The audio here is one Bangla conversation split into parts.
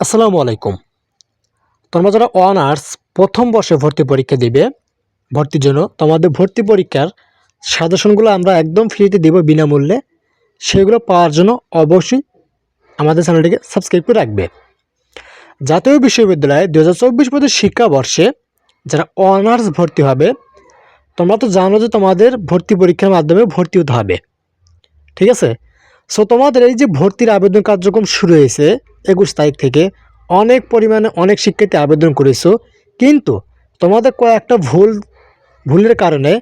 আসসালামু আলাইকুম। তোমরা যারা অনার্স প্রথম বর্ষে ভর্তি পরীক্ষা দিবে, ভর্তির জন্য তোমাদের ভর্তি পরীক্ষার সাজেশনগুলো আমরা একদম ফ্রিতে দেব বিনামূল্যে। সেগুলো পাওয়ার জন্য অবশ্যই আমাদের চ্যানেলটিকে সাবস্ক্রাইব করে রাখবে। জাতীয় বিশ্ববিদ্যালয়ে দু হাজার চব্বিশ পঁচিশ শিক্ষাবর্ষে যারা অনার্স ভর্তি হবে, তোমরা তো জানো যে তোমাদের ভর্তি পরীক্ষার মাধ্যমে ভর্তি হতে হবে। ঠিক আছে? সো তোমাদের এই যে ভর্তির আবেদন কার্যক্রম শুরু হয়েছে একুশ তারিখ থেকে অনেক পরিমাণে অনেক শিক্ষার্থী আবেদন করেছ। কিন্তু তোমাদের কয়েকটা ভুল, ভুলের কারণে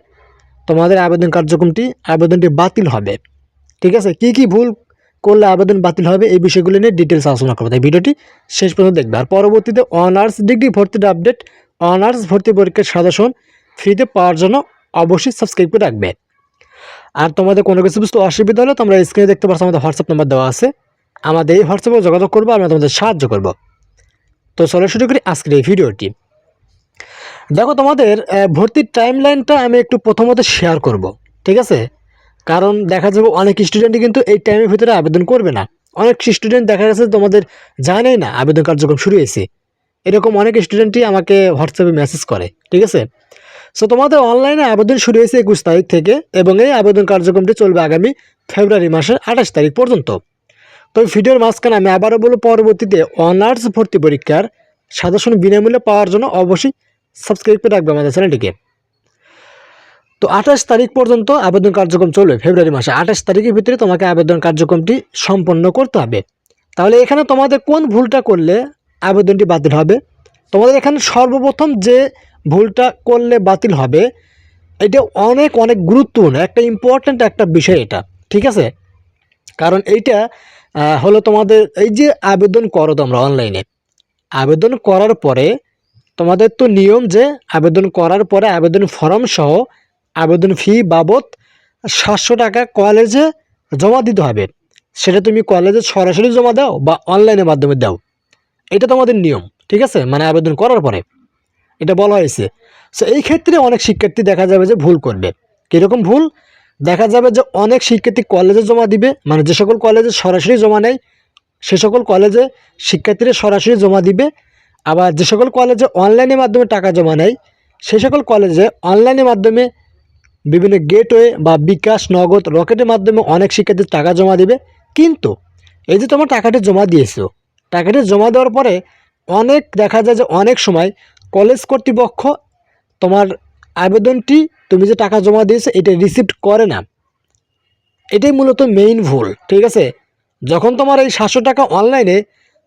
তোমাদের আবেদন কার্যক্রমটি, আবেদনটি বাতিল হবে। ঠিক আছে? কি কি ভুল করলে আবেদন বাতিল হবে এই বিষয়গুলো নিয়ে ডিটেলস আলোচনা করব। তাই ভিডিওটি শেষ পর্যন্ত দেখবে। আর পরবর্তীতে অনার্স ডিগ্রি ভর্তির আপডেট অনার্স ভর্তি পরীক্ষার সাজেশন ফ্রিতে পাওয়ার জন্য অবশ্যই সাবস্ক্রাইব করে রাখবে। আর তোমাদের কোনো কিছু বুঝতে অসুবিধা হলে তোমরা স্ক্রিনে দেখতে পাচ্ছ আমাদের হোয়াটসঅ্যাপ নাম্বার দেওয়া আছে। আমাদের এই হোয়াটসঅ্যাপে যোগাযোগ করব, আমরা তোমাদের সাহায্য করব। তো চলো শুরু করি আজকের এই ভিডিওটি। দেখো তোমাদের ভর্তির টাইম লাইনটা আমি একটু প্রথমত শেয়ার করব, ঠিক আছে? কারণ দেখা যাবে অনেক স্টুডেন্টই কিন্তু এই টাইমের ভিতরে আবেদন করবে না। অনেক স্টুডেন্ট দেখা গেছে তোমাদের জানেই না আবেদন কার্যক্রম শুরু হয়েছে। এরকম অনেক স্টুডেন্টই আমাকে হোয়াটসঅ্যাপে মেসেজ করে, ঠিক আছে? সো তোমাদের অনলাইনে আবেদন শুরু হয়েছে একুশ তারিখ থেকে এবং এই আবেদন কার্যক্রমটি চলবে আগামী ফেব্রুয়ারি মাসের আঠাশ তারিখ পর্যন্ত। তো এই ভিডিওর মাঝখানে আমি আবারও বলব, পরবর্তীতে অনার্স ভর্তি পরীক্ষার সাজেশন বিনামূল্যে পাওয়ার জন্য অবশ্যই সাবস্ক্রাইব করে রাখবে আমাদের চ্যানেলটিকে। তো আঠাশ তারিখ পর্যন্ত আবেদন কার্যক্রম চলবে, ফেব্রুয়ারি মাসে। আঠাশ তারিখের ভিতরে তোমাকে আবেদন কার্যক্রমটি সম্পন্ন করতে হবে। তাহলে এখানে তোমাদের কোন ভুলটা করলে আবেদনটি বাতিল হবে? তোমাদের এখানে সর্বপ্রথম যে ভুলটা করলে বাতিল হবে, এটা অনেক অনেক গুরুত্বপূর্ণ, একটা ইম্পর্ট্যান্ট একটা বিষয় এটা, ঠিক আছে? কারণ এইটা হলো তোমাদের এই যে আবেদন করো তোমরা অনলাইনে আবেদন করার পরে তোমাদের তো নিয়ম যে আবেদন করার পরে আবেদন ফর্ম সহ আবেদন ফি বাবদ সাতশো টাকা কলেজে জমা দিতে হবে। সেটা তুমি কলেজে সরাসরি জমা দাও বা অনলাইনের মাধ্যমে দাও। এটা তোমাদের নিয়ম, ঠিক আছে? মানে আবেদন করার পরে। এটা বলা হয়েছে। সো এই ক্ষেত্রে অনেক শিক্ষার্থী দেখা যাবে যে ভুল করবে। কীরকম ভুল? দেখা যাবে যে অনেক শিক্ষার্থী কলেজে জমা দিবে মানে যে সকল কলেজে সরাসরি জমা নেয়, সে সকল কলেজে শিক্ষার্থীরা সরাসরি জমা দিবে। আবার যে সকল কলেজে অনলাইনের মাধ্যমে টাকা জমা নেয়, সে সকল কলেজে অনলাইনের মাধ্যমে বিভিন্ন গেটওয়ে বা বিকাশ, নগদ, রকেটের মাধ্যমে অনেক শিক্ষার্থী টাকা জমা দিবে। কিন্তু এই যে তোমার টাকাটি জমা দিয়েছ, টাকাটি জমা দেওয়ার পরে অনেক দেখা যায় যে অনেক সময় কলেজ কর্তৃপক্ষ তোমার আবেদনটি তুমি যে টাকা জমা দিয়েছ, এটা রিসিপ্ট করে না। এটাই মূলত মেইন ভুল, ঠিক আছে? যখন তোমার এই সাতশো টাকা অনলাইনে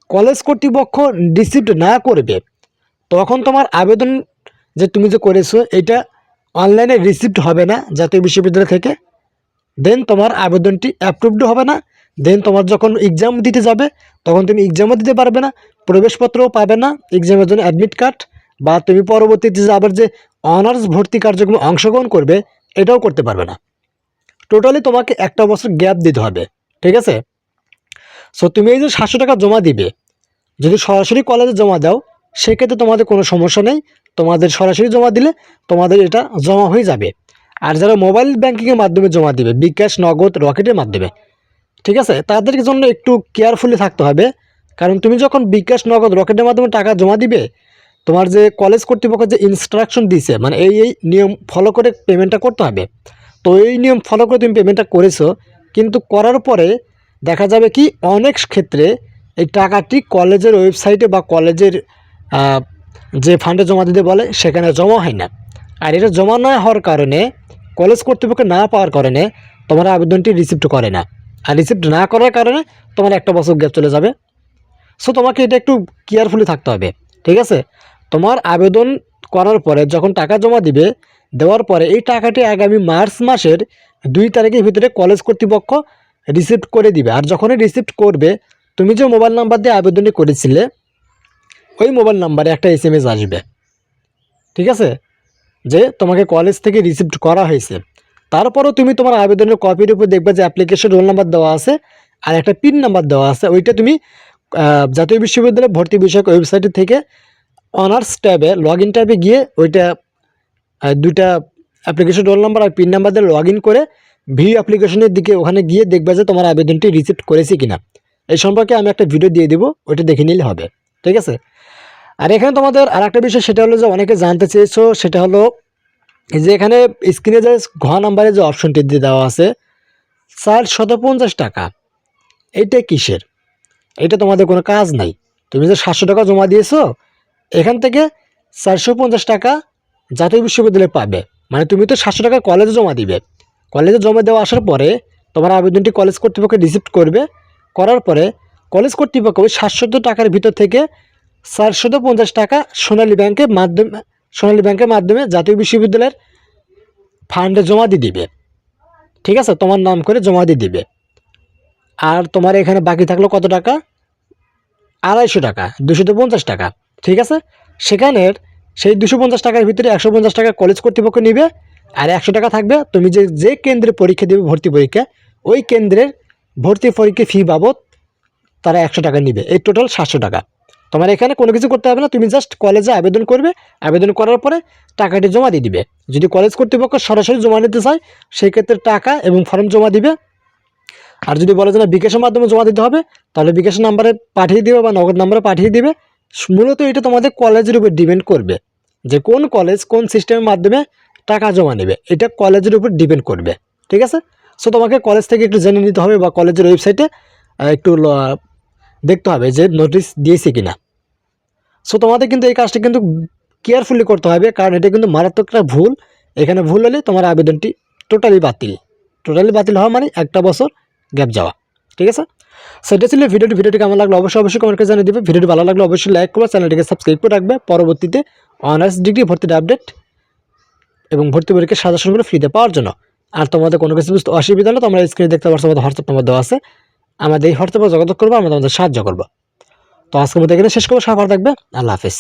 কলেজ কর্তৃপক্ষ রিসিপ্ট না করবে, তখন তোমার আবেদন যে তুমি যে করেছ, এটা অনলাইনে রিসিপ্ট হবে না জাতীয় বিশ্ববিদ্যালয় থেকে। দেন তোমার আবেদনটি অ্যাপ্রুভড হবে না। দেন তোমার যখন এক্সাম দিতে যাবে, তখন তুমি এক্সামও দিতে পারবে না, প্রবেশপত্রও পাবে না এক্সামের জন্য অ্যাডমিট কার্ড বা তুমি পরবর্তীতে যে আবার যে অনার্স ভর্তি কার্যক্রমে অংশগ্রহণ করবে, এটাও করতে পারবে না। টোটালি তোমাকে একটা বছর গ্যাপ দিতে হবে, ঠিক আছে? সো তুমি এই যে সাতশো টাকা জমা দিবে, যদি সরাসরি কলেজে জমা দাও, সেক্ষেত্রে তোমাদের কোনো সমস্যা নেই। তোমাদের সরাসরি জমা দিলে তোমাদের এটা জমা হয়ে যাবে। আর যারা মোবাইল ব্যাঙ্কিংয়ের মাধ্যমে জমা দিবে, বিকাশ, নগদ রকেটের মাধ্যমে, ঠিক আছে? তাদের জন্য একটু কেয়ারফুলি থাকতে হবে। কারণ তুমি যখন বিকাশ, নগদ রকেটের মাধ্যমে টাকা জমা দিবে তোমার যে কলেজ কর্তৃপক্ষ যে ইনস্ট্রাকশন দিছে মানে এই এই নিয়ম ফলো করে পেমেন্টটা করতে হবে। তো এই নিয়ম ফলো করে তুমি পেমেন্টটা করেছ, কিন্তু করার পরে দেখা যাবে কি অনেক ক্ষেত্রে এই টাকাটি কলেজের ওয়েবসাইটে বা কলেজের যে ফান্ডে জমা দিতে বলে, সেখানে জমা হয় না। আর এটা জমা না হওয়ার কারণে কলেজ কর্তৃপক্ষ না পাওয়ার কারণে তোমার আবেদনটি রিসিপ্ট করে না। আর রিসিপ্ট না করার কারণে তোমার একটা বছর গ্যাপ চলে যাবে। সো তোমাকে এটা একটু কেয়ারফুলি থাকতে হবে, ঠিক আছে? তোমার আবেদন করার পরে যখন টাকা জমা দিবে, দেওয়ার পরে এই টাকাটি আগামী মার্চ মাসের দুই তারিখের ভিতরে কলেজ কর্তৃপক্ষ রিসিপ্ট করে দিবে। আর যখনই রিসিপ্ট করবে, তুমি যে মোবাইল নাম্বার দিয়ে আবেদনটি করেছিলে, ওই মোবাইল নাম্বারে একটা এস আসবে। ঠিক আছে? যে তোমাকে কলেজ থেকে রিসিপ্ট করা হয়েছে। তারপরও তুমি তোমার আবেদনের কপির উপর দেখবে যে অ্যাপ্লিকেশন রোল নাম্বার দেওয়া আছে আর একটা পিন নাম্বার দেওয়া আছে। ওইটা তুমি জাতীয় বিশ্ববিদ্যালয় ভর্তি বিষয়ক ওয়েবসাইট থেকে অনার্স ট্যাবে লগ ইন ট্যাবে গিয়ে ওইটা দুইটা অ্যাপ্লিকেশন রোল নাম্বার আর পিন নাম্বার দিয়ে লগ ইন করে ভিউ অ্যাপ্লিকেশনের দিকে ওখানে গিয়ে দেখবে যে তোমার আবেদনটি রিসিপ্ট করেছে কিনা। এই সম্পর্কে আমি একটা ভিডিও দিয়ে দেবো, ওইটা দেখে নিলে হবে, ঠিক আছে? আর এখানে তোমাদের আর একটা বিষয়, সেটা হলো যে অনেকে জানতে চেয়েছো, সেটা হলো যে এখানে স্ক্রিনে যে ঘ নাম্বারে যে অপশনটি দিয়ে দেওয়া আছে চার শত পঞ্চাশ টাকা। এইটা কিসের? এটা তোমাদের কোনো কাজ নাই। তুমি যে সাতশো টাকা জমা দিয়েছ এখান থেকে চারশো পঞ্চাশ টাকা জাতীয় বিশ্ববিদ্যালয়ে পাবে। মানে তুমি তো সাতশো টাকা কলেজে জমা দিবে। কলেজে জমা দেওয়া আসার পরে তোমার আবেদনটি কলেজ কর্তৃপক্ষ রিসিভ করবে। করার পরে কলেজ কর্তৃপক্ষ ওই সাতশত টাকার ভিতর থেকে চারশত পঞ্চাশ টাকা সোনালী ব্যাংকের মাধ্যমে, সোনালী ব্যাংকের মাধ্যমে জাতীয় বিশ্ববিদ্যালয়ের ফান্ডে জমা দিয়ে দিবে। ঠিক আছে? তোমার নাম করে জমা দিয়ে দিবে। আর তোমার এখানে বাকি থাকল কত টাকা? আড়াইশো টাকা দুশো পঞ্চাশ টাকা। ঠিক আছে? সেখানের সেই দুশো পঞ্চাশ টাকার ভিতরে একশো পঞ্চাশ টাকা কলেজ কর্তৃপক্ষ নিবে আর একশো টাকা থাকবে তুমি যে যে কেন্দ্রে পরীক্ষা দেবে ভর্তি পরীক্ষা, ওই কেন্দ্রের ভর্তি পরীক্ষা ফি বাবদ তারা একশো টাকা নিবে। এই টোটাল সাতশো টাকা। তোমার এখানে কোনো কিছু করতে হবে না, তুমি জাস্ট কলেজে আবেদন করবে। আবেদন করার পরে টাকাটি জমা দিয়ে দিবে। যদি কলেজ কর্তৃপক্ষ সরাসরি জমা নিতে চায় সেই ক্ষেত্রে টাকা এবং ফর্ম জমা দিবে। আর যদি বলে যে না, বিকাশের মাধ্যমে জমা দিতে হবে, তাহলে বিকাশ নাম্বারে পাঠিয়ে দিবে বা নগদ নাম্বারে পাঠিয়ে দিবে। মূলত এটা তোমাদের কলেজের উপর ডিপেন্ড করবে যে কোন কলেজ কোন সিস্টেমের মাধ্যমে টাকা জমা নেবে। এটা কলেজের উপর ডিপেন্ড করবে, ঠিক আছে? সো তোমাকে কলেজ থেকে একটু জেনে নিতে হবে বা কলেজের ওয়েবসাইটে একটু দেখতে হবে যে নোটিশ দিয়েছে কিনা। সো তোমাদের কিন্তু এই কাজটা কিন্তু কেয়ারফুলি করতে হবে, কারণ এটা কিন্তু মারাত্মক একটা ভুল। এখানে ভুল হলে তোমার আবেদনটি টোটালি বাতিল। টোটালি বাতিল হওয়া মানে একটা বছর গ্যাপ যাওয়া, ঠিক আছে? সেটা ছিল ভিডিওটি। ভিডিওটি কেমন লাগল অবশ্যই অবশ্যই কমেন্টকে জানিয়ে দেবে। ভিডিওটি ভালো লাগল অবশ্যই লাইক করবে, চ্যানেলটিকে সাবস্ক্রাইব করে রাখবে। পরবর্তীতে অনার্স ডিগ্রি ভর্তির আপডেট এবং ভর্তি পরীক্ষার সাজেশনগুলো ফ্রিতে পাওয়ার জন্য। আর তোমাদের কোনো কিছু বুঝতে অসুবিধা হলে তোমরা স্ক্রিনে দেখতে পারছ, আমাদের হোয়াটসঅ্যাপ নম্বর দেওয়া আছে। আমাদের এই হোয়াটসঅ্যাপে যোগাযোগ করব আমরা তোমাদের সাহায্য করব। তো আজকের মধ্যে এখানে শেষ করব সবার থাকবে, আল্লাহ হাফিজ।